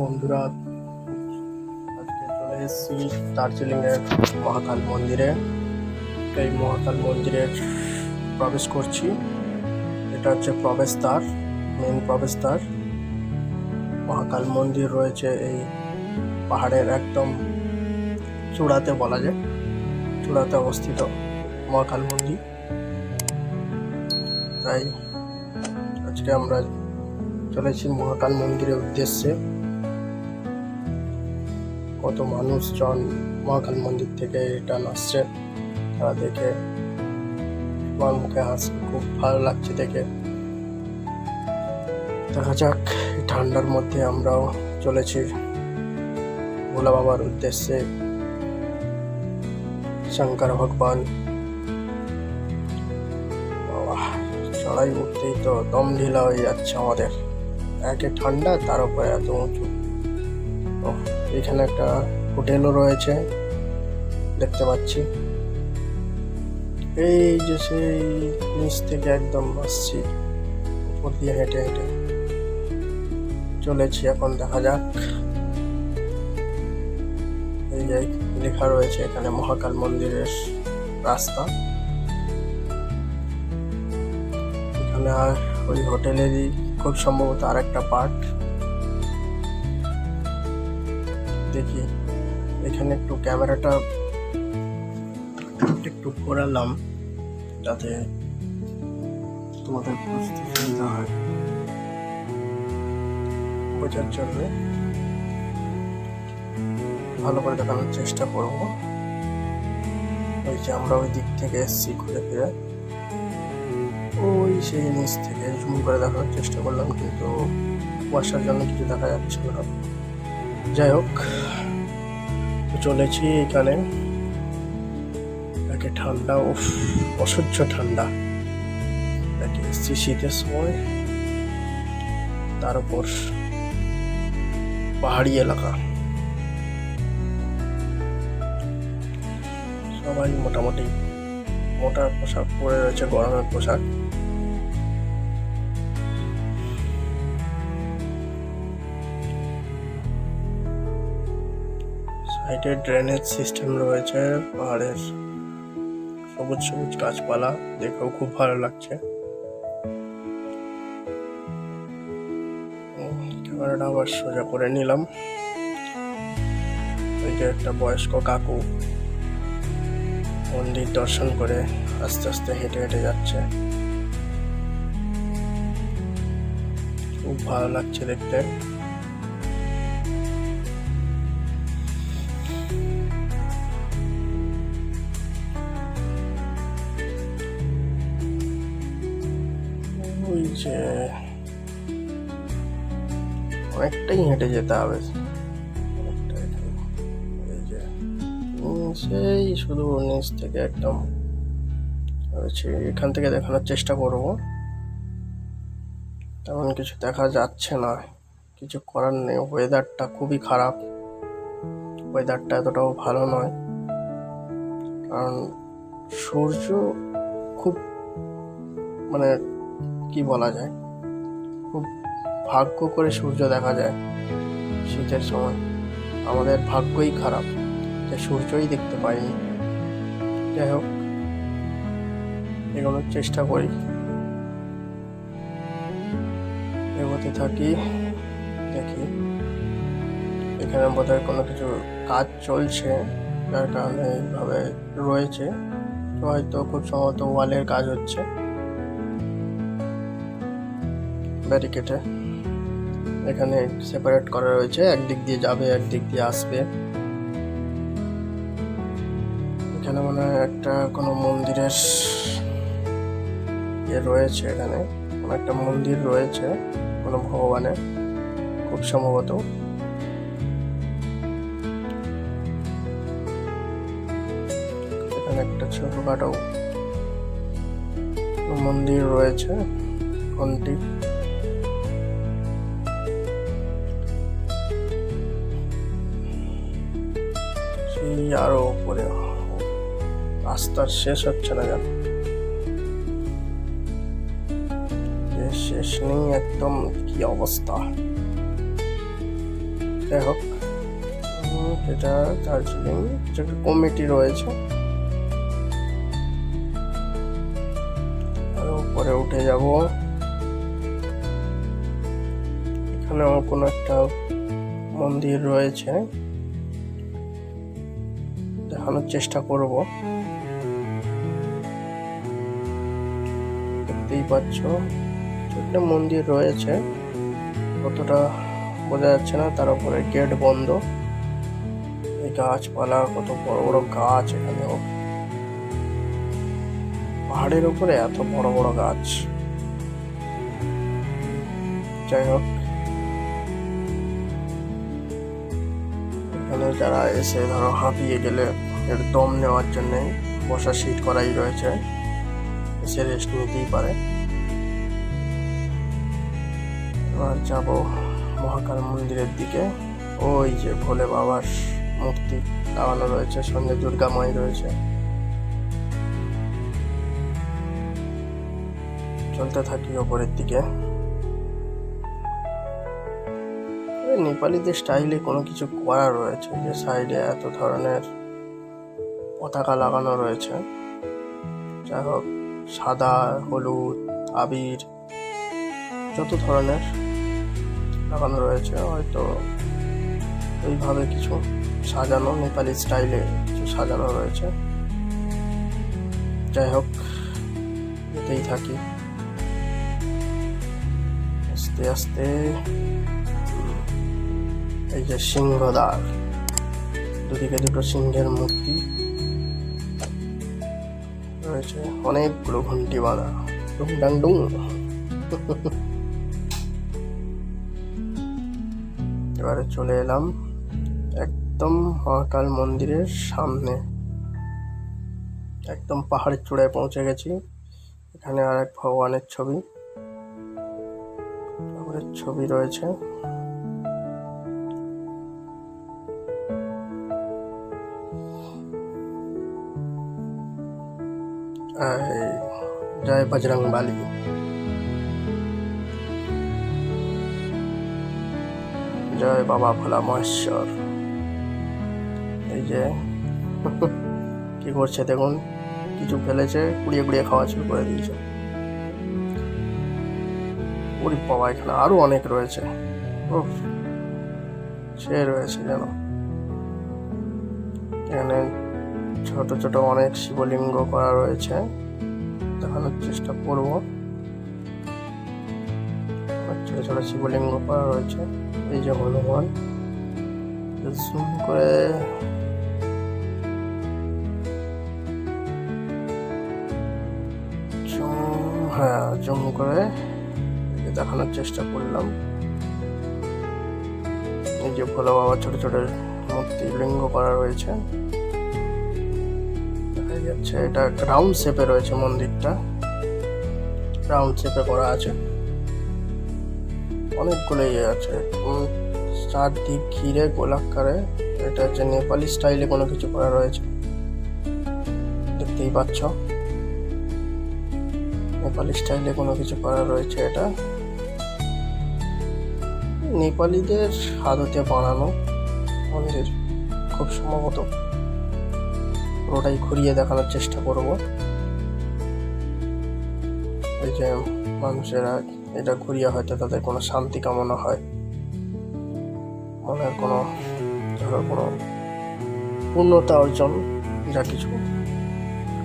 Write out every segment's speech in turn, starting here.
বন্ধুরা, আজকে চলে এসেছি দার্জিলিংয়ের মহাকাল মন্দিরে। এই মহাকাল মন্দিরে প্রবেশ করছি। এটা হচ্ছে প্রবেশদ্বার মেন প্রবেশদ্বার। মহাকাল মন্দির রয়েছে এই পাহাড়ের একদম চূড়াতে বলা যায়, চূড়াতে অবস্থিত মহাকাল মন্দির। তাই আজকে আমরা চলেছি মহাকাল মন্দিরের উদ্দেশ্যে। কত মানুষজন মহাকাল মন্দির থেকে রিটার্ন আসছে। তারা দেখে আমার মুখে হাসি খুব ভালো লাগছে দেখে। দেখা যাক ঠান্ডার মধ্যে আমরাও চলেছি। ভোলা বাবার উদ্দেশ্যে শঙ্কর ভগবান। চড়াই উঠতেই তো দম ঢিলা হয়ে যাচ্ছে আমাদের। একে ঠান্ডা তার উপরে এত উঁচু। ওহ, এখানে একটা হোটেলও রয়েছে, দেখতে পাচ্ছি। এই যে সেই নিচ থেকে একদম আসছি, উপর দিয়ে হেঁটে হেঁটে। চলেছি এখন, দেখা যাক। এই যে লেখা রয়েছে এখানে, মহাকাল মন্দিরের রাস্তা। এখানে ওই হোটেলেরই খুব সম্ভবত আর একটা পার্ট দেখি। এখানে একটু ক্যামেরাটা একটু ঘোরালাম যাতে তোমাদের বুঝতে সুবিধা হয় বোঝার জন্য। ভালো করে দেখানোর চেষ্টা করব। ওই যে আমরা ওই দিক থেকে এসছি ঘুরে ফিরে। ওই সেই নিচ থেকে জুম করে দেখানোর চেষ্টা করলাম, কিন্তু কুয়াশার জন্য কিছু দেখা যাচ্ছিল না। যাই হোক চলেছি এখানে। একে ঠান্ডা ও অসহ্য ঠান্ডা। একে এসছি শীতের সময়। তার উপর পাহাড়ি এলাকা। সবাই মোটামুটি মোটা পোশাক পরে রয়েছে, গরমের পোশাক। সাইডে ড্রেনেজ সিস্টেম রয়েছে, পাহাড়ের সবুজ সবুজ গাছপালা দেখেও খুব ভালো লাগছে। ক্যামেরাটা আবার সোজা করে নিলাম। ওই যে একটা বয়স্ক কাকু মন্দির দর্শন করে আস্তে আস্তে হেঁটে হেঁটে যাচ্ছে। খুব ভালো লাগছে দেখতে। যে অনেকটাই হেঁটে যেতে হবে। সেই শুধু নিচ থেকে একদম রয়েছে এখান থেকে দেখানোর চেষ্টা করব। তেমন কিছু দেখা যাচ্ছে না। কিছু করার নেই। ওয়েদারটা খুবই খারাপ। ওয়েদারটা এতটাও ভালো নয়। কারণ সূর্য খুব মানে কি বলা যায়? খুব ভাগ্য করে সূর্য দেখা যায় শীতের সময়। আমাদের ভাগ্যই খারাপ, যে সূর্যই দেখতে পাইনি। যাই হোক, এগোনোর চেষ্টা করি। এগোতে থাকি, দেখি এখানে বোধহয় কোনো কিছু কাজ চলছে, যার কারণে এইভাবে রয়েছে। হয়তো খুব সম্ভবত ওয়ালের কাজ হচ্ছে। ব্যারিকেটে এখানে সেপারেট করা রয়েছে, একদিক দিয়ে যাবে, একদিক দিয়ে আসবে। এখানে মনে হয় একটা কোনো মন্দিরের ইয়ে রয়েছে এখানে। কোনো একটা মন্দির রয়েছে, কোনো ভগবানের, খুব সম্ভবত। এখানে একটা ছোটখাটো মন্দির রয়েছে, কোনটি? আরও উপরে রাস্তার শেষ হচ্ছে না যেন শেষ নেই একদম, কি অবস্থা? যাই হোক এটা দার্জিলিং একটা কমিটি রয়েছে উপরে উঠে যাব। এখানেও কোনো একটা মন্দির রয়েছে। দেখানোর চেষ্টা করব। দেখতেই পাচ্ছ ছোট্ট মন্দির রয়েছে কতটা বোঝা যাচ্ছে না, তার উপরে গেট বন্ধ। এই গাছপালা, কত বড় বড় গাছ এখানেও। পাহাড়ের উপরে এত বড় বড় গাছ। যাই হোক। এখানে যারা এসে ধরো হাঁপিয়ে গেলে এর দম নেওয়ার জন্য বসার সিট করাই রয়েছে। এসে রেস্ট নিতেই পারে। এবার যাব মহাকাল মন্দিরের দিকে। ওই যে ভোলে বাবার মূর্তি লাগানো রয়েছে সঙ্গে দুর্গা মাই রয়েছে। চলতে থাকি ওপরের দিকে। নেপালিদের স্টাইলে কোনো কিছু করা রয়েছে যে সাইডে এত ধরনের পতাকা লাগানো রয়েছে। যাই হোক, সাদা, হলুদ, আবির, যত ধরনের লাগানো রয়েছে, হয়তো ওইভাবে কিছু সাজানো নেপালি স্টাইলে কিছু সাজানো রয়েছে। যাই হোক যেতেই থাকি। আস্তে আস্তে এই যে সিংহদ্বার, দুদিকে দুটো সিংহের মূর্তি। রয়েছে। অনেকগুলো ঘন্টি বাঁধা। ডুং ডাং ডুং। এবারে চলে এলাম একদম মহাকাল মন্দিরের সামনে। একদম পাহাড়ের চূড়ায় পৌঁছে গেছি। এখানে আর এক ভগবানের ছবি। ঠাকুরের ছবি রয়েছে। জয় বজরং বালি। জয় বাবা ভোলা মহেশ্বর এই যে কি করছে দেখুন কিছু ফেলেছে কুড়িয়ে কুড়িয়ে খাওয়া শুরু করে দিয়েছে। ওরে বাবা এখানে আরও অনেক রয়েছে। উফ, সে রয়েছে যেন। এখানে ছোট ছোট অনেক শিবলিঙ্গ করা রয়েছে। দেখানোর চেষ্টা করব। ছোট ছোট শিবলিঙ্গ করা রয়েছে। এই যে হনুমান। জুম করে হ্যাঁ জুম করে দেখানোর চেষ্টা করলাম। এই যে ভোলা বাবা ছোট ছোট মূর্তি লিঙ্গ করা রয়েছে। যাচ্ছে। এটা রাউন্ড শেপে রয়েছে মন্দিরটা। রাউন্ড শেপে করা আছে। অনেকগুলো ইয়ে আছে। চারদিক ঘিরে গোলাকারে। এটা হচ্ছে নেপালি স্টাইলে কোনো কিছু করা রয়েছে। দেখতেই পাচ্ছ। নেপালি স্টাইলে কোনো কিছু করা রয়েছে এটা। নেপালিদের হাততে বানানো মন্দির খুব সম্ভবত। পুরোটাই ঘুরিয়ে দেখানোর চেষ্টা করব। এই যে মানুষেরা এটা ঘুরিয়ে হয়তো তাদের কোনো শান্তি কামনা হয়। মনের কোনো কোনো পূর্ণতা অর্জন, যা কিছু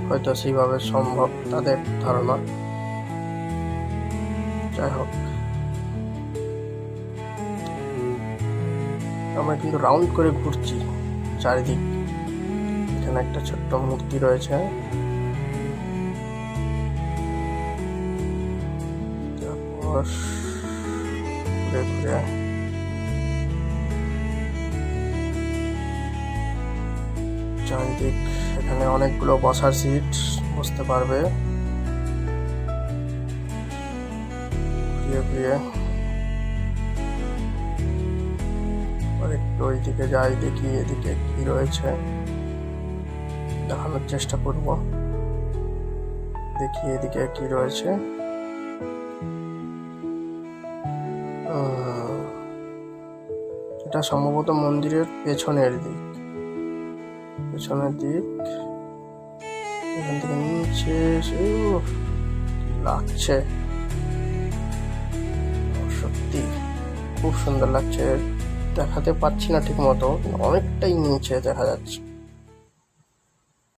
হয়তো সেইভাবে সম্ভব তাদের ধারণা। যাই হোক। আমরা কিন্তু রাউন্ড করে ঘুরছি চারিদিক। এখানে একটা ছোট্ট মূর্তি রয়েছে। তারপর ঘুরে চারিদিক এখানে অনেকগুলো বসার সিট বসতে পারবে। ঘুরিয়ে ঘুরিয়ে একটু ওইদিকে যাই, দেখি এদিকে কি রয়েছে। দেখানোর চেষ্টা করব। দেখি এদিকে কি রয়েছে। এটা সম্ভবত মন্দিরের পেছনের দিক। পেছনের দিক। এখান থেকে নিচে লাগছে। সত্যি, খুব সুন্দর লাগছে। দেখাতে পাচ্ছি না ঠিক মতো অনেকটাই নিচে দেখা যাচ্ছে।